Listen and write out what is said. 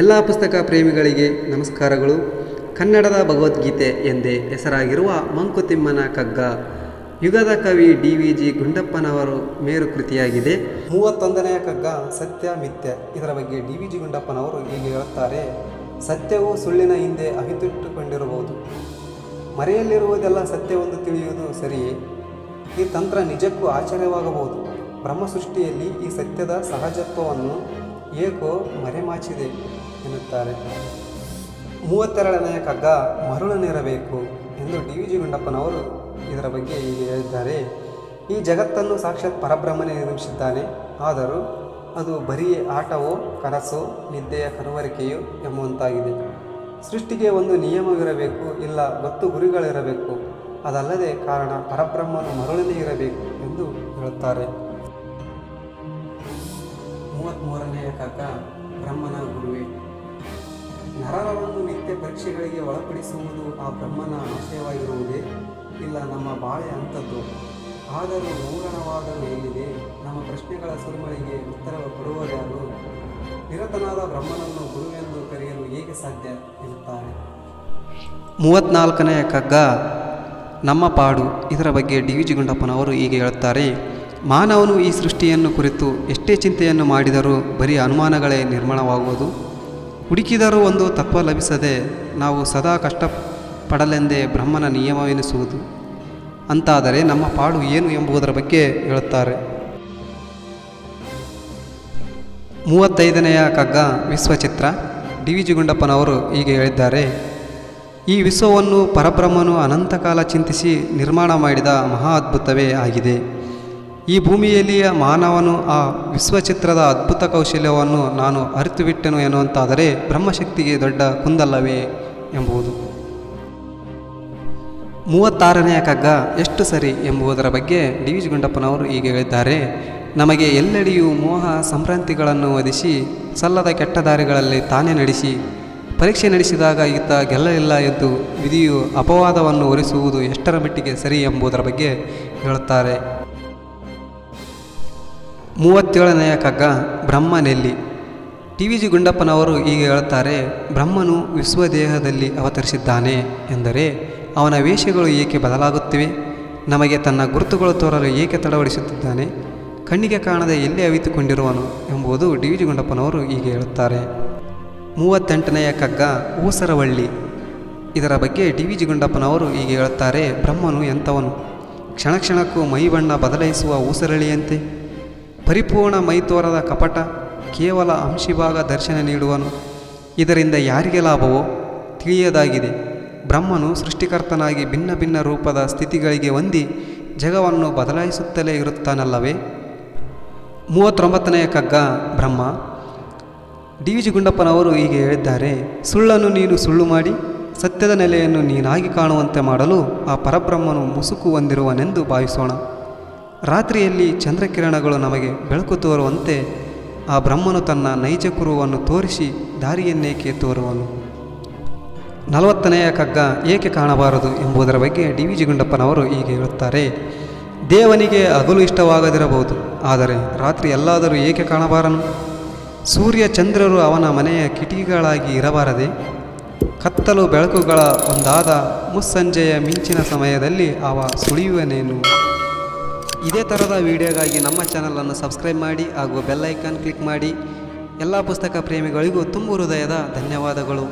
ಎಲ್ಲ ಪುಸ್ತಕ ಪ್ರೇಮಿಗಳಿಗೆ ನಮಸ್ಕಾರಗಳು. ಕನ್ನಡದ ಭಗವದ್ಗೀತೆ ಎಂದೇ ಹೆಸರಾಗಿರುವ ಮಂಕುತಿಮ್ಮನ ಕಗ್ಗ ಯುಗದ ಕವಿ ಡಿ ವಿ ಜಿ ಗುಂಡಪ್ಪನವರು ಮೇರು ಕೃತಿಯಾಗಿದೆ ಮೂವತ್ತೊಂದನೆಯ ಕಗ್ಗ ಸತ್ಯ ಮಿಥ್ಯ ಇದರ ಬಗ್ಗೆ ಡಿ ವಿ ಜಿ ಗುಂಡಪ್ಪನವರು ಹೀಗೆ ಹೇಳುತ್ತಾರೆ, ಸತ್ಯವು ಸುಳ್ಳಿನ ಹಿಂದೆ ಅಹಿತಿಟ್ಟುಕೊಂಡಿರಬಹುದು ಮರೆಯಲ್ಲಿರುವುದೆಲ್ಲ ಸತ್ಯವೆಂದು ತಿಳಿಯುವುದು ಸರಿಯೇ? ಈ ತಂತ್ರ ನಿಜಕ್ಕೂ ಆಶ್ಚರ್ಯವಾಗಬಹುದು. ಬ್ರಹ್ಮ ಸೃಷ್ಟಿಯಲ್ಲಿ ಈ ಸತ್ಯದ ಸಹಜತ್ವವನ್ನು ಏಕೋ ಮರೆಮಾಚಿದೆ. ಎನ್ನುತ್ತಾರೆ. ಮೂವತ್ತೆರಡನೆಯ ಕಗ್ಗ ಮರುಳನಿರಬೇಕು ಎಂದು ಡಿ ವಿ ಜಿ ಗುಂಡಪ್ಪನವರು ಇದರ ಬಗ್ಗೆ ಹೇಳಿದ್ದಾರೆ. ಈ ಜಗತ್ತನ್ನು ಸಾಕ್ಷಾತ್ ಪರಬ್ರಹ್ಮನೇ ನಿರ್ಮಿಸಿದ್ದಾನೆ ಆದರೂ ಅದು ಬರೀ ಆಟವೋ, ಕನಸೋ, ನಿದ್ದೆಯ ಕನವರಿಕೆಯೋ ಎಂಬುವಂತಾಗಿದೆ. ಸೃಷ್ಟಿಗೆ ಒಂದು ನಿಯಮವಿರಬೇಕು, ಇಲ್ಲ ಗೊತ್ತು ಗುರಿಗಳಿರಬೇಕು. ಅದಲ್ಲದೆ ಕಾರಣ ಪರಬ್ರಹ್ಮನು ಮರುಳನೇ ಇರಬೇಕು ಎಂದು ಹೇಳುತ್ತಾರೆ. ಮೂವತ್ತ್ಮೂರನೆಯ ಕಗ್ಗ ಬ್ರಹ್ಮನ ಗುರುವೆ. ನರರವನ್ನು ನಿತ್ಯ ಪರೀಕ್ಷೆಗಳಿಗೆ ಒಳಪಡಿಸುವುದು ಆ ಬ್ರಹ್ಮನ ಆಶಯವಾಗಿರುವುದೇ ಇಲ್ಲ ನಮ್ಮ ಬಾಳೆ ಅಂಥದ್ದು ಆದರೂ ಮೂರಣವಾದರೂ ಮೇಲಿದೆ. ನಮ್ಮ ಪ್ರಶ್ನೆಗಳ ಸುರುಮಳಿಗೆ ಉತ್ತರ ಕೊಡುವರ್ಯಾರು ನಿರತನಾದ ಬ್ರಹ್ಮನನ್ನು ಗುರುವೆಂದು ಕರೆಯಲು ಹೇಗೆ ಸಾಧ್ಯ? ಎನ್ನುತ್ತಾರೆ. ಮೂವತ್ನಾಲ್ಕನೆಯ ಕಗ್ಗ ನಮ್ಮ ಪಾಡು. ಇದರ ಬಗ್ಗೆ ಡಿ ವಿ ಜಿ ಗುಂಡಪ್ಪನವರು ಹೀಗೆ ಹೇಳುತ್ತಾರೆ. ಮಾನವನು ಈ ಸೃಷ್ಟಿಯನ್ನು ಕುರಿತು ಎಷ್ಟೇ ಚಿಂತೆಯನ್ನು ಮಾಡಿದರೂ ಬರೀ ಅನುಮಾನಗಳೇ ನಿರ್ಮಾಣವಾಗುವುದು. ಹುಡುಕಿದರೂ ಒಂದು ತತ್ವ ಲಭಿಸದೆ ನಾವು ಸದಾ ಕಷ್ಟಪಡಲೆಂದೇ ಬ್ರಹ್ಮನ ನಿಯಮವೆನಿಸುವುದು ಅಂತಾದರೆ ನಮ್ಮ ಪಾಡು ಏನು ಎಂಬುದರ ಬಗ್ಗೆ ಹೇಳುತ್ತಾರೆ. ಮೂವತ್ತೈದನೆಯ ಕಗ್ಗ ವಿಶ್ವಚಿತ್ರ. ಡಿ ವಿ ಗುಂಡಪ್ಪನವರು ಹೀಗೆ ಹೇಳಿದ್ದಾರೆ. ಈ ವಿಶ್ವವನ್ನು ಪರಬ್ರಹ್ಮನು ಅನಂತಕಾಲ ಚಿಂತಿಸಿ ನಿರ್ಮಾಣ ಮಾಡಿದ ಮಹಾ ಅದ್ಭುತವೇ ಆಗಿದೆ. ಈ ಭೂಮಿಯಲ್ಲಿಯ ಮಾನವನು ಆ ವಿಶ್ವಚಿತ್ರದ ಅದ್ಭುತ ಕೌಶಲ್ಯವನ್ನು ನಾನು ಅರಿತುಬಿಟ್ಟೆನು ಎನ್ನುವಂತಾದರೆ ಬ್ರಹ್ಮಶಕ್ತಿಗೆ ದೊಡ್ಡ ಕುಂದಲ್ಲವೇ ಎಂಬುದು ಮೂವತ್ತಾರನೆಯ ಕಗ್ಗ ಎಷ್ಟು ಸರಿ ಎಂಬುದರ ಬಗ್ಗೆ ಡಿ ವಿ ಗುಂಡಪ್ಪನವರು ಹೀಗೆ ಹೇಳಿದ್ದಾರೆ. ನಮಗೆ ಎಲ್ಲೆಡೆಯೂ ಮೋಹ ಸಂಭ್ರಾಂತಿಗಳನ್ನು ಒದಿಸಿ ಸಲ್ಲದ ಕೆಟ್ಟ ದಾರಿಗಳಲ್ಲಿ ತಾನೇ ನಡೆಸಿ, ಪರೀಕ್ಷೆ ನಡೆಸಿದಾಗ ಈತ ಗೆಲ್ಲಲಿಲ್ಲ ಎಂದು ವಿಧಿಯು ಅಪವಾದವನ್ನು ಒರೆಸುವುದು ಎಷ್ಟರ ಮಟ್ಟಿಗೆ ಸರಿ ಎಂಬುದರ ಬಗ್ಗೆ ಹೇಳುತ್ತಾರೆ. ಮೂವತ್ತೇಳನೆಯ ಕಗ್ಗ ಬ್ರಹ್ಮನೆಲ್ಲಿ. ಟಿ ವಿ ಜಿ ಗುಂಡಪ್ಪನವರು ಹೀಗೆ ಹೇಳುತ್ತಾರೆ, ಬ್ರಹ್ಮನು ವಿಶ್ವದೇಹದಲ್ಲಿ ಅವತರಿಸಿದ್ದಾನೆ ಎಂದರೆ ಅವನ ವೇಷಗಳು ಏಕೆ ಬದಲಾಗುತ್ತಿವೆ? ನಮಗೆ ತನ್ನ ಗುರುತುಗಳು ತೋರಲು ಏಕೆ ತಡವಡಿಸುತ್ತಿದ್ದಾನೆ? ಕಣ್ಣಿಗೆ ಕಾಣದೆ ಎಲ್ಲಿ ಅವಿತುಕೊಂಡಿರುವನು? ಎಂಬುದು ಡಿ ವಿ ಜಿ ಗುಂಡಪ್ಪನವರು ಹೀಗೆ ಹೇಳುತ್ತಾರೆ. ಮೂವತ್ತೆಂಟನೆಯ ಕಗ್ಗ ಊಸರವಳ್ಳಿ. ಇದರ ಬಗ್ಗೆ ಡಿ ವಿ ಜಿ ಗುಂಡಪ್ಪನವರು ಹೀಗೆ ಹೇಳುತ್ತಾರೆ, ಬ್ರಹ್ಮನು ಎಂಥವನು? ಕ್ಷಣ ಕ್ಷಣಕ್ಕೂ ಮೈ ಬಣ್ಣ ಬದಲಾಯಿಸುವ ಊಸರಳಿಯಂತೆ. ಪರಿಪೂರ್ಣ ಮೈತೋರದ ಕಪಟ ಕೇವಲ ಅಂಶಿಭಾಗ ದರ್ಶನ ನೀಡುವನು. ಇದರಿಂದ ಯಾರಿಗೆ ಲಾಭವೋ? ತಿಳಿಯದಾಗಿದೆ. ಬ್ರಹ್ಮನು ಸೃಷ್ಟಿಕರ್ತನಾಗಿ ಭಿನ್ನ ಭಿನ್ನ ರೂಪದ ಸ್ಥಿತಿಗಳಿಗೆ ಹೊಂದಿ ಜಗವನ್ನು ಬದಲಾಯಿಸುತ್ತಲೇ ಇರುತ್ತಾನಲ್ಲವೇ? ಮೂವತ್ತೊಂಬತ್ತನೆಯ Kagga Brahma. D V G ಗುಂಡಪ್ಪನವರು ಹೀಗೆ ಹೇಳಿದ್ದಾರೆ, ಸುಳ್ಳನ್ನು ನೀನು ಸುಳ್ಳು ಮಾಡಿ, ಸತ್ಯದ ನೆಲೆಯನ್ನು ನೀನಾಗಿ ಕಾಣುವಂತೆ ಮಾಡಲು ಆ ಪರಬ್ರಹ್ಮನು ಮುಸುಕು ಹೊಂದಿರುವನೆಂದು ಭಾವಿಸೋಣ. ರಾತ್ರಿಯಲ್ಲಿ ಚಂದ್ರಕಿರಣಗಳು ನಮಗೆ ಬೆಳಕು ತೋರುವಂತೆ ಆ ಬ್ರಹ್ಮನು ತನ್ನ ನೈಜ ಕುರುವನ್ನು ತೋರಿಸಿ ದಾರಿಯನ್ನೇಕೆ ತೋರುವನು. ನಲವತ್ತನೆಯ ಕಗ್ಗ ಏಕೆ ಕಾಣಬಾರದು ಎಂಬುದರ ಬಗ್ಗೆ ಡಿ ವಿ ಜಿಗುಂಡಪ್ಪನವರು ಹೀಗೆ ಹೇಳುತ್ತಾರೆ. ದೇವನಿಗೆ ಹಗಲು ಇಷ್ಟವಾಗದಿರಬಹುದು, ಆದರೆ ರಾತ್ರಿ ಎಲ್ಲಾದರೂ ಏಕೆ ಕಾಣಬಾರನು? ಸೂರ್ಯ ಚಂದ್ರರು ಅವನ ಮನೆಯ ಕಿಟಕಿಗಳಾಗಿ ಇರಬಾರದೆ? ಕತ್ತಲು ಬೆಳಕುಗಳ ಒಂದಾದ ಮುಸ್ಸಂಜೆಯ ಮಿಂಚಿನ ಸಮಯದಲ್ಲಿ ಅವ ಸುಳಿಯುವನೇನು? ಇದೇ ಥರದ ವಿಡಿಯೋಗಾಗಿ ನಮ್ಮ ಚಾನಲನ್ನು ಸಬ್ಸ್ಕ್ರೈಬ್ ಮಾಡಿ ಹಾಗೂ ಬೆಲ್ ಐಕಾನ್ ಕ್ಲಿಕ್ ಮಾಡಿ. ಎಲ್ಲ ಪುಸ್ತಕ ಪ್ರೇಮಿಗಳಿಗೂ ತುಂಬು ಹೃದಯದ ಧನ್ಯವಾದಗಳು.